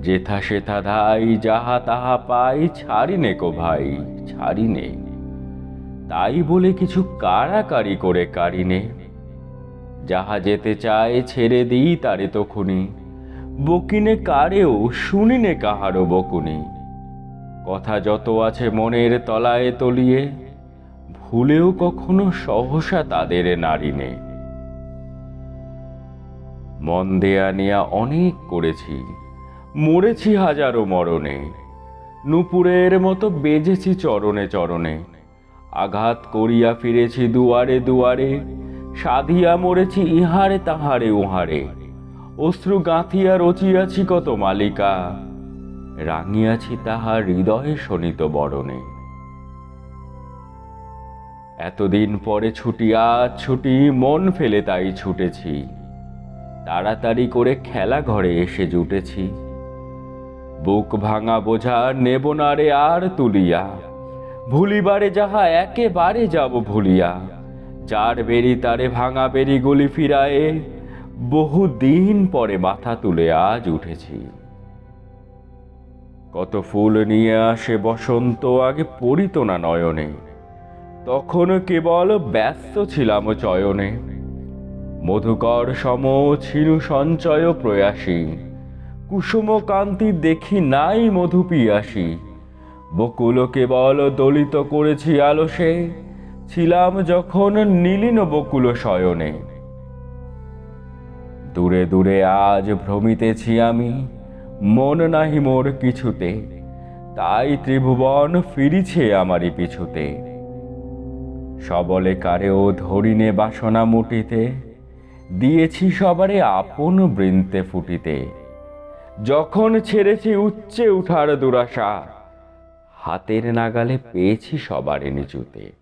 যেথা সেথা ধাই, যাহা তাহা পাই, ছাড়িনে কো ভাই ছাড়ি নে তাই বলে কিছু কাড়াকাড়ি করে কারিনে। যাহা যেতে চায়, ছেড়ে দিই তারে তখনই বকিনে কারেও, শুনিনে কাহারও বকুনি। কথা যত আছে মনের তলায় তলিয়ে, ভুলেও কখনো সহসা তাদের নারিনে। মন দেয়া নেয়া অনেক করেছি। মরেছি হাজারো মরণে, নুপুরের মতো বেজেছি চরণে চরণে। আঘাত করিয়া ফিরেছি দুয়ারে দুয়ারে, সাধিয়া মরেছি ইহারে তাহারে উহারে। অশ্রু গাঁথিয়া রচিয়াছি কত মালিকা, রাঙিয়াছি তাহার হৃদয়ে শোনিত বরণে। এতদিন পরে ছুটি, আজ ছুটি, মন ফেলে তাই ছুটেছি। তাড়াতাড়ি করে খেলা ঘরে এসে জুটেছি। বুক ভাঙা বোঝা নেব না রে আর তুলিয়া। ভুলিবারে যাহা একেবারে যাব ভুলিয়া। যার বেরি তারে ভাঙা বেরি গুলি ফিরায়ে বহু দিন পরে মাথা তুলে আজ উঠেছি। কত ফুল নিয়ে আসে বসন্ত, আগে পড়িত না নয়নে। তখন কেবল ব্যস্ত ছিলাম চয়নে। মধুকর সম ছিনু সঞ্চয় প্রয়াসী। কুসুম কান্তি দেখি নাই মধু পিয়াসী বকুল কেবল দলিত করেছি আলসে, ছিলাম যখন নীলিন বকুল শয়নে। দূরে দূরে আজ ভ্রমিতেছি আমি, মন নাহি মোর কিছুতে, তাই ত্রিভুবন ফিরিছে আমারই পিছুতে। সবলে কারেও ধরিনে বাসনা মুটিতে, দিয়েছি সবারে আপন বৃন্তে ফুটিতে। যখন ছেড়েছি উচ্চে উঠার দুরাশা হাতের নাগালে পেয়েছি সবার নিচুতে।